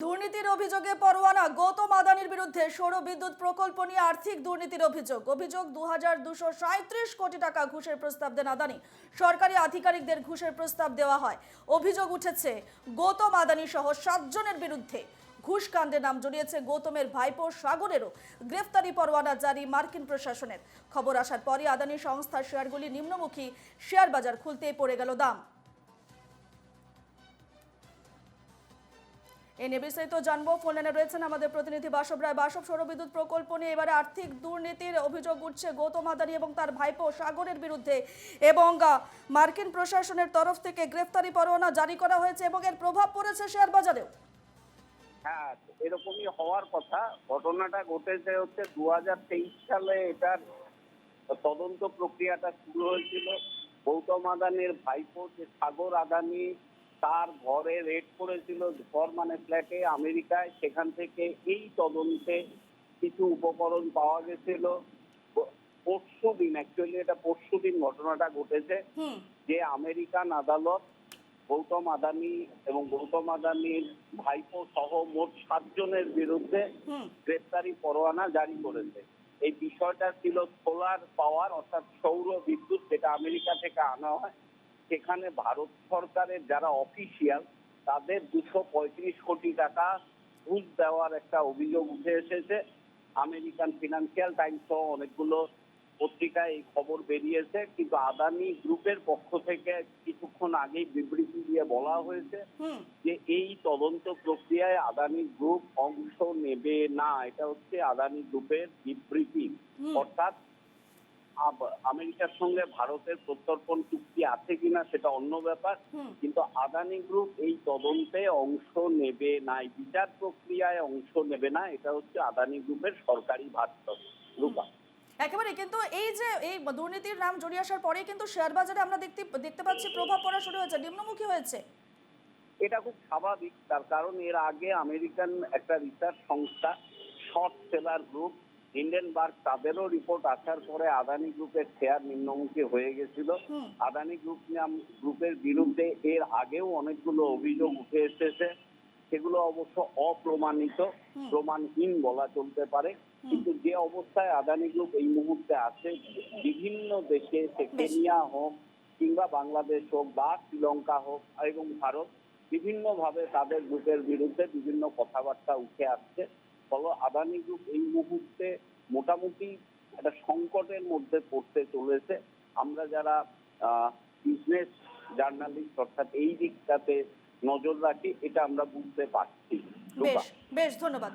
দুর্নীতির অভিযোগে পরোয়ানা। গৌতম আদানির বিরুদ্ধে সৌর বিদ্যুৎ প্রকল্প নিয়ে আর্থিক দুর্নীতির অভিযোগ। অভিযোগ দু কোটি টাকা ঘুষের প্রস্তাব দেন আদানি। সরকারি আধিকারিকদের ঘুষের প্রস্তাব দেওয়া হয়। অভিযোগ উঠেছে, গৌতম আদানি সহ সাতজনের বিরুদ্ধে ঘুষ কাণ্ডে নাম জড়িয়েছে গৌতমের ভাইপো সাগরেরও গ্রেফতারি পরোয়ানা জারি মার্কিন প্রশাসনের। খবর আসার পরই আদানি সংস্থার শেয়ারগুলি নিম্নমুখী শেয়ার বাজার খুলতেই পড়ে গেল দাম। এ নিয়ে বিস্তারিত জানব। ফোন লাইনে রয়েছেন আমাদের প্রতিনিধি বাসব রায়। বাসব, সৌরবিদ্যুৎ প্রকল্প নিয়ে এবারে আর্থিক দুর্নীতির অভিযোগ উঠছে গৌতম আদানি এবং তার ভাইপো সাগরের বিরুদ্ধে এবং মার্কিন প্রশাসনের তরফ থেকে গ্রেফতারি পরোয়ানা জারি করা হয়েছে এবং এর প্রভাব পড়েছে শেয়ার বাজারেও হ্যাঁ এরকমই হওয়ার কথা। ঘটনাটা ঘটেছে হচ্ছে দু হাজার তেইশ সালে এটার তদন্ত প্রক্রিয়াটা শুরু হয়েছিল। গৌতম আদানির ভাইপো যে সাগর আদানি তার ঘরে রেড করেছিল ঘর মানে ফ্ল্যাটে আমেরিকায়। সেখান থেকে এই তদন্তে কিছু উপকরণ পাওয়া গেছিল। পরশু দিন অ্যাকচুয়ালি এটা পরশু দিন ঘটনাটা ঘটেছে যে আমেরিকান আদালত গৌতম আদানি এবং গৌতম আদানির ভাইপো সহ মোট সাতজনের বিরুদ্ধে গ্রেপ্তারি পরোয়ানা জারি করেছে। এই বিষয়টা ছিল সোলার পাওয়ার অর্থাৎ সৌর বিদ্যুৎ যেটা আমেরিকা থেকে আনা হয়। সেখানে ভারত সরকারের যারা অফিসিয়াল তাদের দুশো পঁয়ত্রিশ কোটি টাকা ঘুষ দেওয়ার একটা অভিযোগ উঠে এসেছে। আমেরিকান ফিনান্সিয়াল টাইমস সহ অনেকগুলো পত্রিকায় এই খবর বেরিয়েছে কিন্তু আদানি গ্রুপের পক্ষ থেকে কিছুক্ষণ আগেই বিবৃতি দিয়ে বলা হয়েছে যে এই তদন্ত প্রক্রিয়ায় আদানি গ্রুপ অংশ নেবে না। এটা হচ্ছে আদানি গ্রুপের বিবৃতি। অর্থাৎ আমেরিকার সঙ্গে ভারতের প্রত্যর্পণ চুক্তি আছে কিনা সেটা অন্য ব্যাপার। কিন্তু আদানি গ্রুপ এই তদন্তে অংশ নেবে না বিচার প্রক্রিয়ায় অংশ নেবে না এটা হচ্ছে আদানি গ্রুপের সরকারি ভাষ্য রূপা। একেবারে কিন্তু এই যে এই দুর্নীতির নাম জড়িয়ে আসার পরেই কিন্তু শেয়ার বাজারে আমরা দেখতে দেখতে পাচ্ছি প্রভাব পড়া শুরু হয়েছে নিম্নমুখী হয়েছে। এটা খুব স্বাভাবিক তার কারণ এর আগে আমেরিকান একটা রিসার্চ সংস্থা শর্ট সেলার গ্রুপ হিন্ডেনবার্গ তাদেরও রিপোর্ট আসার পরে আদানি গ্রুপের শেয়ার নিম্নমুখী হয়ে গেছিল। আদানি গ্রুপ গ্রুপের বিরুদ্ধে এর আগেও অনেকগুলো অভিযোগ উঠে এসেছে। সেগুলো অবশ্য অপ্রমাণিত প্রমাণহীন বলা চলতে পারে। কিন্তু যে অবস্থায় আদানি গ্রুপ এই মুহূর্তে আছে বিভিন্ন দেশে সে কেনিয়া হোক কিংবা বাংলাদেশ হোক বা শ্রীলঙ্কা হোক এবং ভারত বিভিন্নভাবে তাদের গ্রুপের বিরুদ্ধে বিভিন্ন কথাবার্তা উঠে আসছে। ফলে আদানি গ্রুপ এই মুহূর্তে মোটামুটি একটা সংকটের মধ্যে পড়তে চলেছে। আমরা যারা বিজনেস জার্নালিস্ট অর্থাৎ এই দিকটাতে নজর রাখি এটা আমরা বুঝতে পারছি। বেশ বেশ ধন্যবাদ